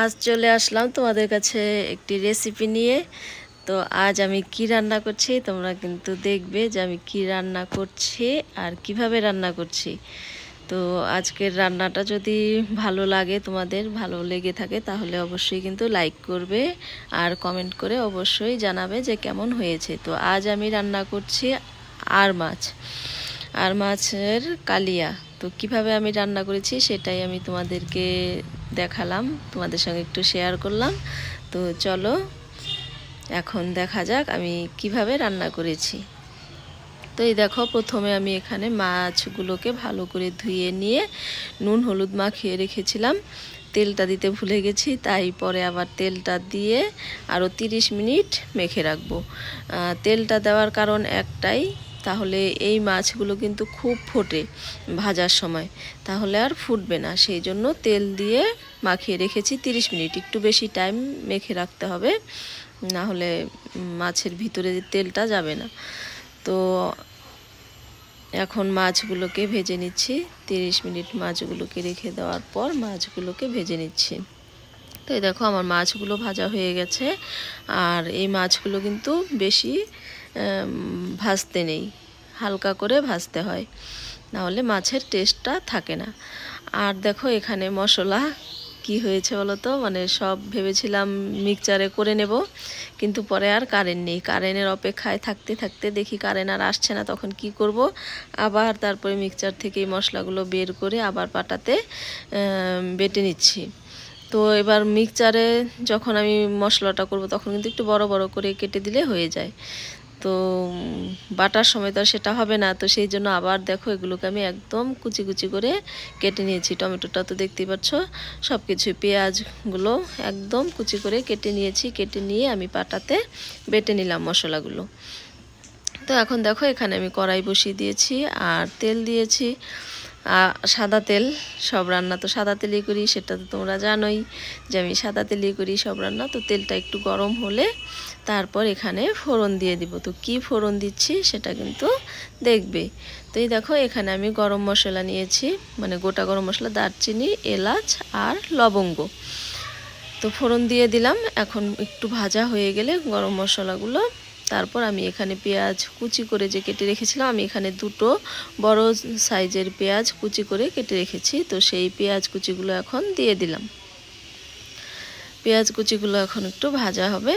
আজ চলে আসলাম তোমাদের কাছে একটি রেসিপি নিয়ে। তো আজ আমি কি রান্না করছি তোমরা কিন্তু দেখবে যে আমি কি রান্না করছি আর কীভাবে রান্না করছি। তো আজকের রান্নাটা যদি ভালো লাগে তোমাদের, ভালো লেগে থাকে তাহলে অবশ্যই কিন্তু লাইক করবে আর কমেন্ট করে অবশ্যই জানাবে যে কেমন হয়েছে। তো আজ আমি রান্না করছি আর মাছ, আর মাছের কালিয়া। তো কীভাবে আমি রান্না করেছি সেটাই আমি তোমাদেরকে দেখালাম, তোমাদের সঙ্গে একটু শেয়ার করলাম। তো চলো, এখন দেখা যাক আমি কীভাবে রান্না করেছি। তো এই দেখো, প্রথমে আমি এখানে মাছগুলোকে ভালো করে ধুয়ে নিয়ে নুন, হলুদ মাখিয়ে রেখেছিলাম। তেলটা দিতে ভুলে গেছি, তাই পরে আবার তেলটা দিয়ে আরও তিরিশ মিনিট মেখে রাখব। তেলটা দেওয়ার কারণ একটাই তাহলে এই মাছগুলো কিন্তু খুব ফোটে ভাজার সময়। তাহলে আর ফুটবে না। সেই জন্য তেল দিয়ে মাখিয়ে রেখেছি তিরিশ মিনিট। একটু বেশি টাইম মেখে রাখতে হবে না হলে মাছের ভিতরে তেলটা যাবে না। তো এখন মাছগুলোকে ভেজে নিচ্ছি। তিরিশ মিনিট মাছগুলোকে রেখে দেওয়ার পর মাছগুলোকে ভেজে নিচ্ছি। তো দেখো আমার মাছগুলো ভাজা হয়ে গেছে। আর এই মাছগুলো কিন্তু বেশি ভাজতে নেই। হালকা করে ভাজতে হয়। নাহলে মাছের টেস্টটা থাকে না। আর দেখো এখানে মশলা, কি হয়েছে বলো তো মানে সব ভেবেছিলাম মিক্সচারে করে নেব, কিন্তু পরে আর কারেন্ট নেই। কারেন্টের অপেক্ষায় থাকতে থাকতে দেখি কারেন্ট আর আসছে না, তখন কি করব? আবার তারপরে মিক্সচার থেকে মশলাগুলো বের করে আবার পাটাতে বেটে নিচ্ছি। তো এবার মিক্সচারে যখন আমি মশলাটা করব, তখন কিন্তু একটু বড় বড় করে কেটে দিলে হয়ে যায়। তো বাটার সময় তো আর সেটা হবে না। তো সেই জন্য আবার দেখো এগুলোকে আমি একদম কুচি কুচি করে কেটে নিয়েছি। টমেটোটা তো দেখতেই পাচ্ছ সব কিছু পেঁয়াজগুলো একদম কুচি করে কেটে নিয়েছি। কেটে নিয়ে আমি পাটাতে বেটে নিলাম মশলাগুলো। তো এখন দেখো এখানে আমি কড়াই বসিয়ে দিয়েছি আর তেল দিয়েছি। সাদা তেল, সব রান্না তো সাদা তেলই করি, সেটা তো তোমরা জানোই যে আমি সাদা তেলই করি সব রান্না। তো তেলটা একটু গরম হলে তারপর এখানে ফোড়ন দিয়ে দিব। তো কি ফোড়ন দিচ্ছি সেটা কিন্তু দেখবে। তো এই দেখো, এখানে আমি গরম মশলা নিয়েছি মানে গোটা গরম মশলা, দারচিনি, এলাচ আর লবঙ্গ। তো ফোড়ন দিয়ে দিলাম, এখন একটু ভাজা হয়ে গেলে গরম মশলাগুলো তারপর আমি এখানে পেঁয়াজ কুচি করে যে কেটে রেখেছিলাম, আমি এখানে দুটো বড় সাইজের পেঁয়াজ কুচি করে কেটে রেখেছি। তো সেই পেঁয়াজ কুচিগুলো এখন দিয়ে দিলাম। পেঁয়াজ কুচিগুলো এখন একটু ভাজা হবে।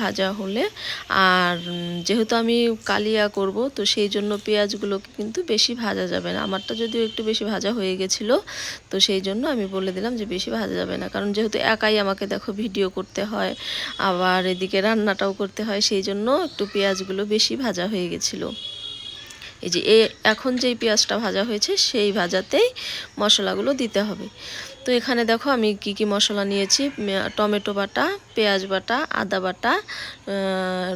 ভাজা হলে। আর যেহেতু আমি কালিয়া করব, তো সেই জন্য পেঁয়াজগুলোকে কিন্তু বেশি ভাজা যাবে না। আমারটা যদিও একটু বেশি ভাজা হয়ে গেছিল, তো সেই জন্য আমি বলে দিলাম যে বেশি ভাজা যাবে না। কারণ যেহেতু একাই আমাকে দেখো ভিডিও করতে হয়, আবার এদিকে রান্নাটাও করতে হয়, সেই জন্য একটু পেঁয়াজগুলো বেশি ভাজা হয়ে গেছিল। এই যে এখন যেই পেঁয়াজটা ভাজা হয়েছে, সেই ভাজাতেই মশলাগুলো দিতে হবে। তো এখানে দেখো আমি কি কি মশলা নিয়েছি টমেটো বাটা, পেঁয়াজ বাটা, আদা বাটা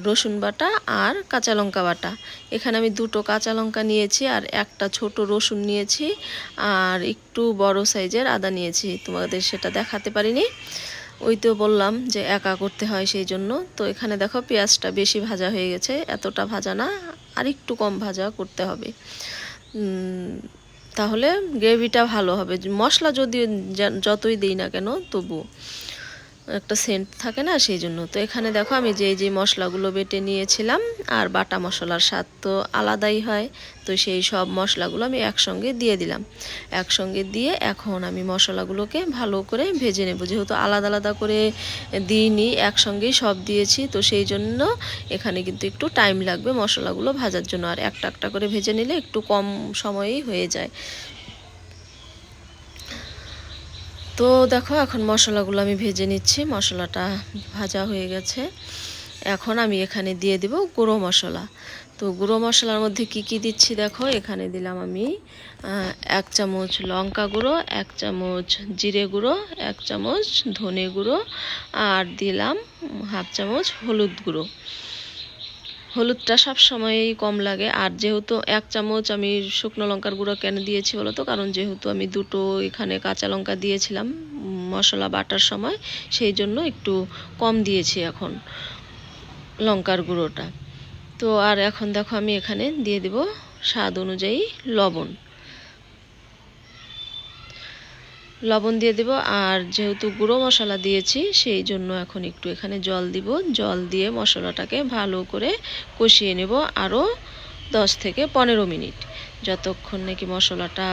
রসুন বাটা আর কাঁচা লঙ্কা বাটা। এখানে আমি দুটো কাঁচা লঙ্কা নিয়েছি আর একটা ছোট রসুন নিয়েছি আর একটু বড় সাইজের আদা নিয়েছি। তোমাদের সেটা দেখাতে পারিনি। ওই তো বললাম যে একা করতে হয় সেই জন্য। তো এখানে দেখো পেঁয়াজটা বেশি ভাজা হয়ে গেছে, এতটা ভাজা না আর একটু কম ভাজা করতে হবে। তাহলে গ্রেভিটা ভালো হবে। মশলা যদি যতই দিই না কেন তবু একটা সেন্ট থাকে না সেই জন্য। তো এখানে দেখো আমি যে যে মশলাগুলো বেটে নিয়েছিলাম আর বাটা মশলার স্বাদ তো আলাদাই হয়, তো সেই সব মশলাগুলো আমি একসঙ্গে দিয়ে দিলাম। একসঙ্গে দিয়ে এখন আমি মশলাগুলোকে ভালো করে ভেজে নেব। যেহেতু আলাদা আলাদা করে দিইনি, একসঙ্গেই সব দিয়েছি, তো সেই জন্য এখানে কিন্তু একটু টাইম লাগবে মশলাগুলো ভাজার জন্য। আর একটা একটা করে ভেজে নিলে একটু কম সময়েই হয়ে যায়। তো দেখো, এখন মশলাগুলো আমি ভেজে নিচ্ছি। মশলাটা ভাজা হয়ে গেছে। এখন আমি এখানে দিয়ে দিব গুঁড়ো মশলা। তো গুঁড়ো মশলার মধ্যে কি কি দিচ্ছি দেখো, এখানে দিলাম আমি এক চামচ লঙ্কা গুঁড়ো, এক চামচ জিরে গুঁড়ো, এক চামচ ধনে গুঁড়ো, আর দিলাম হাফ চামচ হলুদ গুঁড়ো। হলুদটা সব সময়ই কম লাগে। আর যেহেতু এক চামচ আমি শুকনো লঙ্কার গুঁড়ো কেন দিয়েছি বলো তো? কারণ যেহেতু আমি দুটো এখানে কাঁচা লঙ্কা দিয়েছিলাম মশলা বাটার সময়, সেই জন্য একটু কম দিয়েছি এখন লঙ্কার গুঁড়োটা। তো আর এখন দেখো আমি এখানে দিয়ে দেব স্বাদ অনুযায়ী লবণ। লবণ দিয়ে দেব, আর যেহেতু গুঁড়ো মশলা দিয়েছি, সেই জন্য এখন একটু এখানে জল দিব। জল দিয়ে মশলাটাকে ভালো করে কষিয়ে নেব আরও দশ থেকে পনেরো মিনিট। যতক্ষণ নাকি মশলাটা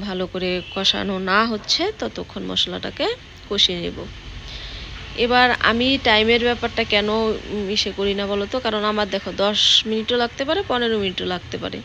ভালো করে কষানো না হচ্ছে, ততক্ষণ মশলাটাকে কষিয়ে নেব। এবার আমি টাইমের ব্যাপারটা কেন ইসে করি না বলো তো? কারণ আমার দেখো, দশ মিনিটও লাগতে পারে, পনেরো মিনিটও লাগতে পারে।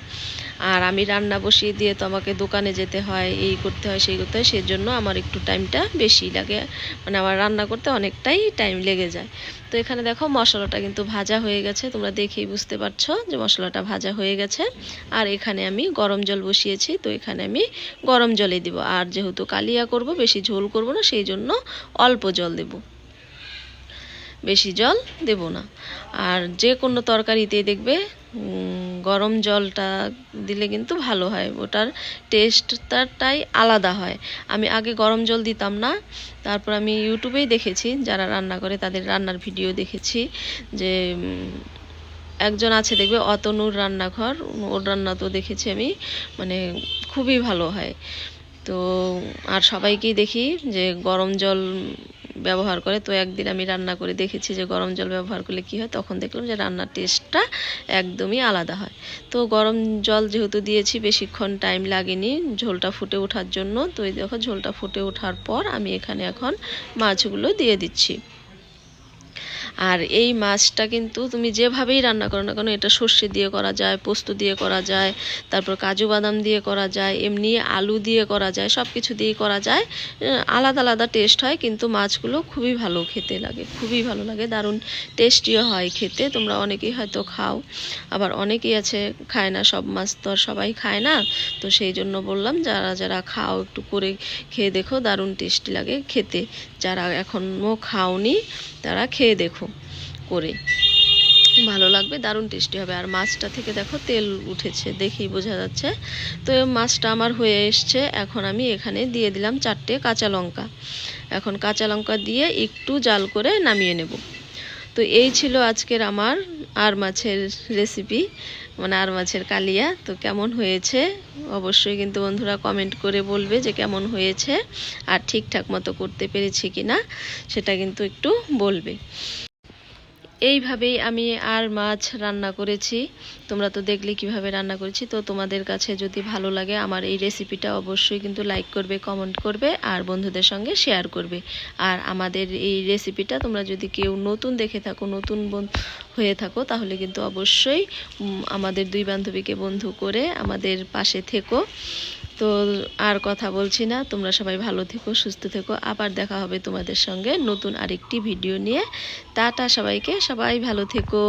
আর আমি রান্না বসিয়ে দিয়ে তো আমাকে দোকানে যেতে হয়, এই করতে হয়, সেই করতে হয়, সেজন্য আমার একটু টাইমটা বেশি লাগে। মানে আমার রান্না করতে অনেকটাই টাইম লেগে যায়। তো এখানে দেখো, মশলাটা কিন্তু ভাজা হয়ে গেছে। তোমরা দেখেই বুঝতে পারছ যে মশলাটা ভাজা হয়ে গেছে। আর এখানে আমি গরম জল বসিয়েছি, তো এখানে আমি গরম জলে দিব। আর যেহেতু কালিয়া করব, বেশি ঝোল করব না, সেই জন্য অল্প জল দেব। বেশি জল দেব না। আর যে কোনো তরকারিতেই দেখবে গরম জলটা দিলে কিন্তু ভালো হয়। ওটার টেস্টটাই আলাদা হয়। আমি আগে গরম জল দিতাম না। তারপর আমি ইউটিউবেই দেখেছি, যারা রান্না করে তাদের রান্নার ভিডিও দেখেছি যে একজন আছে দেখবে, অতনুর রান্নাঘর। ওর রান্না তো দেখেছি আমি মানে খুবই ভালো হয়। তো, আর সবাইকেই দেখি যে গরম জল ব্যবহার করে। তো একদিন আমি রান্না করে দেখেছি যে গরম জল ব্যবহার করলে কি হয়? তখন দেখলাম যে রান্নার টেস্টটা একদমই আলাদা হয়। তো গরম জল যেহেতু দিয়েছি, বেশিক্ষণ টাইম লাগেনি ঝোলটা ফুটে ওঠার জন্য। তো এই দেখো ঝোলটা ফুটে ওঠার পর আমি এখানে এখন মাছগুলো দিয়ে দিচ্ছি। আর এই মাছটা কিন্তু তুমি যেভাবেই রান্না করো না কেন, এটা সর্ষে দিয়ে করা যায়, পোস্ত দিয়ে করা যায়, তারপর কাজু বাদাম দিয়ে করা যায়, এমনি আলু দিয়ে করা যায় সব কিছু দিয়েই করা যায়। আলাদা আলাদা টেস্ট হয়, কিন্তু মাছগুলো খুবই ভালো খেতে লাগে, খুবই ভালো লাগে, দারুণ টেস্টিও হয় খেতে, তোমরা অনেকেই হয়তো খাও, আবার অনেকেই আছে, খায় না, সব মাছ তো আর সবাই খায় না, তো সেই জন্য বললাম, যারা যারা খাও, একটু করে খেয়ে দেখো, দারুণ টেস্টি লাগে খেতে, যারা এখনও খাওনি, তারা খেয়ে দেখো। করে। ভালো লাগবে, দারুণ টেস্টি হবে। আর মাছটা থেকে দেখো তেল উঠেছে, দেখেই বোঝা যাচ্ছে। তো মাছটা আমার হয়ে এসছে, এখন আমি এখানে দিয়ে দিলাম চারটে কাঁচা লঙ্কা। এখন কাঁচা লঙ্কা দিয়ে একটু জাল করে নামিয়ে নেব। তো এই ছিল আজকের আমার আর মাছের রেসিপি মানে আর মাছের কালিয়া। তো কেমন হয়েছে? অবশ্যই কিন্তু বন্ধুরা কমেন্ট করে বলবে যে কেমন হয়েছে আর ঠিকঠাক মতো করতে পেরেছি কি না সেটা কিন্তু একটু বলবে। এইভাবেই আমি আর মাছ রান্না করেছি। তোমরা তো দেখলে কীভাবে রান্না করেছি। তো তোমাদের কাছে যদি ভালো লাগে আমার এই রেসিপিটা অবশ্যই কিন্তু লাইক করবে, কমেন্ট করবে আর বন্ধুদের সঙ্গে শেয়ার করবে। আর আমাদের এই রেসিপিটা তোমরা যদি কেউ নতুন দেখে থাকো, নতুন হয়ে থাকো, তাহলে কিন্তু অবশ্যই আমাদের দুই বান্ধবীকে বন্ধু করে আমাদের পাশে থেকো। তো আর কথা বলছি না, তোমরা সবাই ভালো থেকো, সুস্থ থেকো। আবার দেখা হবে তোমাদের সঙ্গে নতুন আরেকটি ভিডিও নিয়ে। টাটা সবাইকে, সবাই ভালো থেকো।